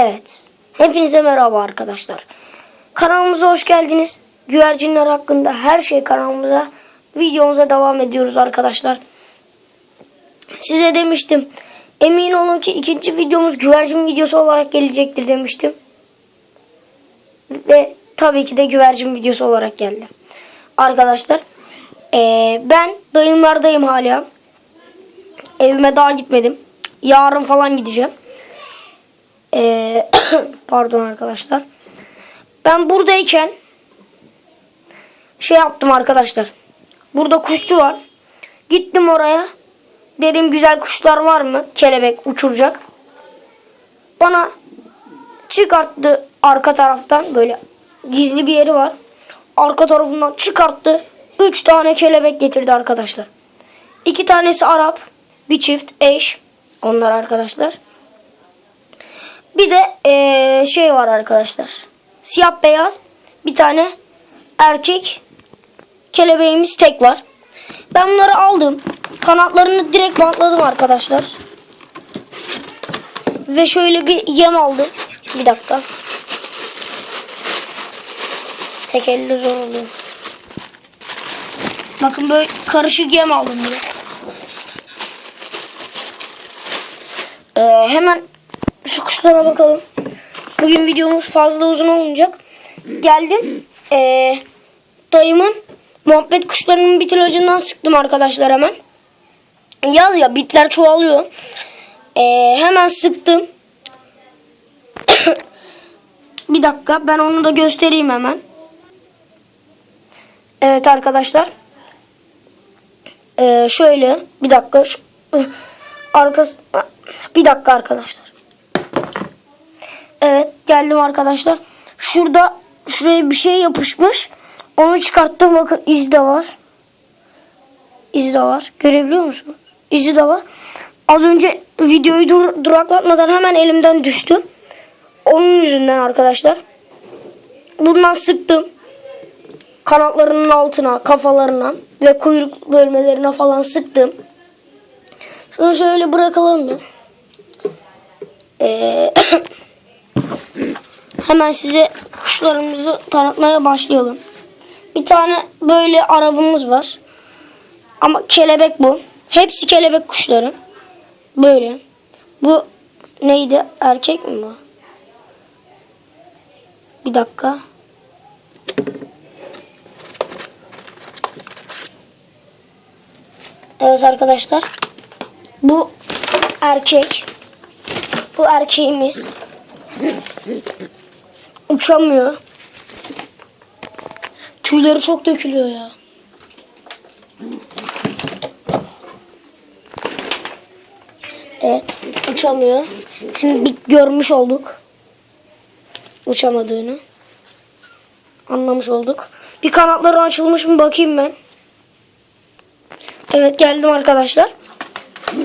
Evet. Hepinize merhaba arkadaşlar. Kanalımıza hoş geldiniz. Güvercinler hakkında her şey kanalımıza, videomuza devam ediyoruz arkadaşlar. Size demiştim. Emin olun ki ikinci videomuz güvercin videosu olarak gelecektir demiştim. Ve tabii ki de güvercin videosu olarak geldi. Arkadaşlar eee, ben dayımlardayım hala. Evime daha gitmedim. Yarın falan gideceğim. Ee, pardon arkadaşlar. Ben buradayken şey yaptım arkadaşlar. Burada kuşçu var. Gittim oraya. Dedim güzel kuşlar var mı? Kelebek uçuracak. Bana çıkarttı arka taraftan böyle gizli bir yeri var. Arka tarafından çıkarttı. Üç tane kelebek getirdi arkadaşlar. İki tanesi Arap. Bir çift eş. Onlar arkadaşlar. Bir de eee, şey var arkadaşlar. Siyah beyaz bir tane erkek kelebeğimiz tek var. Ben bunları aldım. Kanatlarını direkt bantladım arkadaşlar. Ve şöyle bir yem aldım. Bir dakika. Tek elle zor oluyor. Bakın böyle karışık yem aldım. Ee, hemen şu kuşlara bakalım. Bugün videomuz fazla uzun olmayacak. Geldim. Ee, dayımın muhabbet kuşlarının bit ilacından sıktım arkadaşlar hemen. Yaz ya bitler çoğalıyor. Ee, hemen sıktım. bir dakika ben onu da göstereyim hemen. Evet arkadaşlar. Ee, şöyle bir dakika şu, arkası bir dakika arkadaşlar. Geldim arkadaşlar. Şurada şuraya bir şey yapışmış. Onu çıkarttım bakın iz de var. İz de var. Görebiliyor musunuz? İzi de var. Az önce videoyu dur duraklatmadan hemen elimden düştü. Onun yüzünden arkadaşlar. Bundan sıktım. Kanatlarının altına, kafalarına ve kuyruk bölmelerine falan sıktım. Şunu şöyle bırakalım bir. Ee, hemen size kuşlarımızı tanıtmaya başlayalım. Bir tane böyle arabamız var. Ama kelebek bu. Hepsi kelebek kuşları. Böyle. Bu neydi? Erkek mi bu? Bir dakika. Evet arkadaşlar. Bu erkek. Bu erkeğimiz. Uçamıyor. Tüyleri çok dökülüyor ya. Evet. Uçamıyor. Şimdi bir görmüş olduk. Uçamadığını. Anlamış olduk. Bir kanatları açılmış mı bakayım ben. Evet geldim arkadaşlar.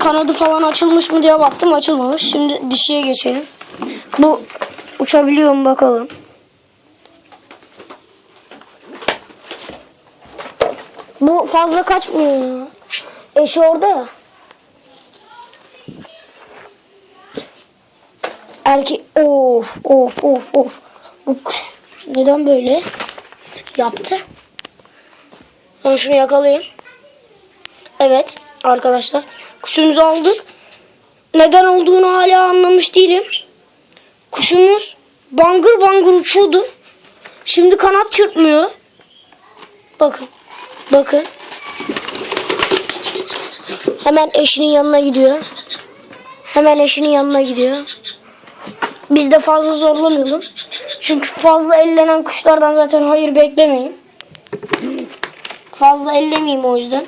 Kanadı falan açılmış mı diye baktım açılmamış. Şimdi dişiye geçelim. Bu uçabiliyor mu bakalım. Bu fazla kaçmıyor ya. Eşi orada ya. Erkek of of of of. Bu kuş neden böyle yaptı? Ben şunu yakalayayım. Evet arkadaşlar kuşumuzu aldık. Neden olduğunu hala anlamış değilim. Kuşumuz bangır bangır uçuyordu. Şimdi kanat çırpmıyor. Bakın. Bakın. Hemen eşinin yanına gidiyor. Hemen eşinin yanına gidiyor. Biz de fazla zorlamayalım. Çünkü fazla ellenen kuşlardan zaten hayır beklemeyin. Fazla ellemeyeyim o yüzden.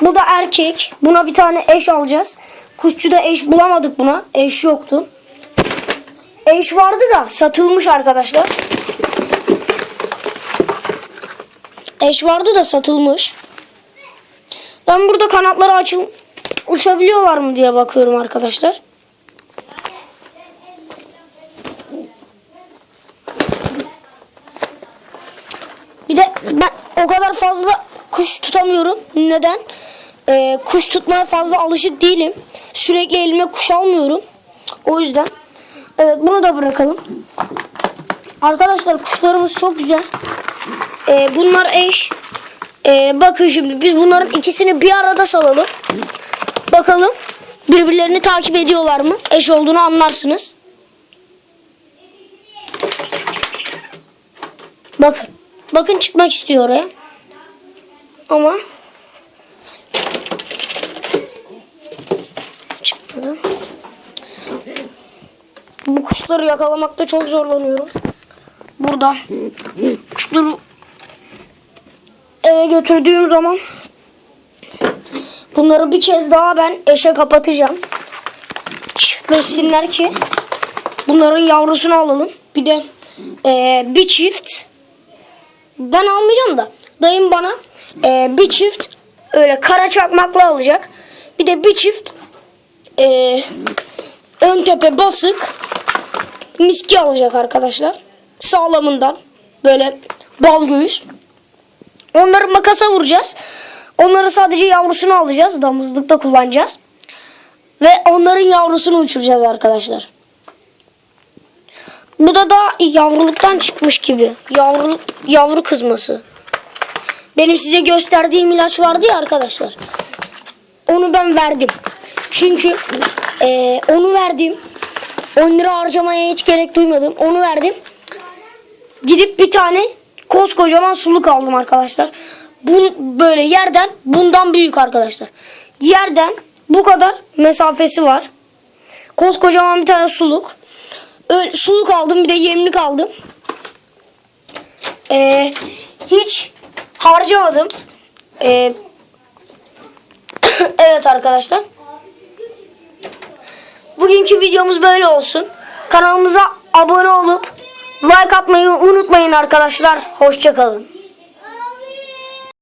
Bu da erkek. Buna bir tane eş alacağız. Kuşçuda eş bulamadık buna. Eş yoktu. Eş vardı da satılmış arkadaşlar. Eş vardı da satılmış. Ben burada kanatları açıl uçabiliyorlar mı diye bakıyorum arkadaşlar. Bir de ben o kadar fazla kuş tutamıyorum. Neden? Ee, kuş tutmaya fazla alışık değilim. Sürekli elime kuş almıyorum. O yüzden. Evet bunu da bırakalım. Arkadaşlar kuşlarımız çok güzel. Ee, bunlar eş. Ee, bakın şimdi biz bunların ikisini bir arada salalım. Bakalım birbirlerini takip ediyorlar mı? Eş olduğunu anlarsınız. Bakın. Bakın çıkmak istiyor oraya. Ama kuşları yakalamakta çok zorlanıyorum. Burada kuşları eve götürdüğüm zaman bunları bir kez daha ben eşe kapatacağım. Çiftleşsinler ki bunların yavrusunu alalım. Bir de eee, bir çift ben almayacağım da dayım bana eee, bir çift öyle kara çakmakla alacak. Bir de bir çift eee, ön tepe basık miski alacak arkadaşlar. Sağlamından böyle bal göğüs. Onları makasa vuracağız. Onları sadece yavrusunu alacağız. Damızlıkta kullanacağız. Ve onların yavrusunu uçuracağız arkadaşlar. Bu da daha yavruluktan çıkmış gibi. Yavru, yavru kızması. Benim size gösterdiğim ilaç vardı ya arkadaşlar. Onu ben verdim. Çünkü eee, onu verdim. 10 lira harcamaya hiç gerek duymadım. Onu verdim. Gidip bir tane koskocaman suluk aldım arkadaşlar. Bu böyle yerden bundan büyük arkadaşlar. Yerden bu kadar mesafesi var. Koskocaman bir tane suluk. Öyle, suluk aldım bir de yemlik aldım. Ee, hiç harcamadım. Ee, evet arkadaşlar. Bugünkü videomuz böyle olsun. Kanalımıza abone olup like atmayı unutmayın arkadaşlar. Hoşçakalın.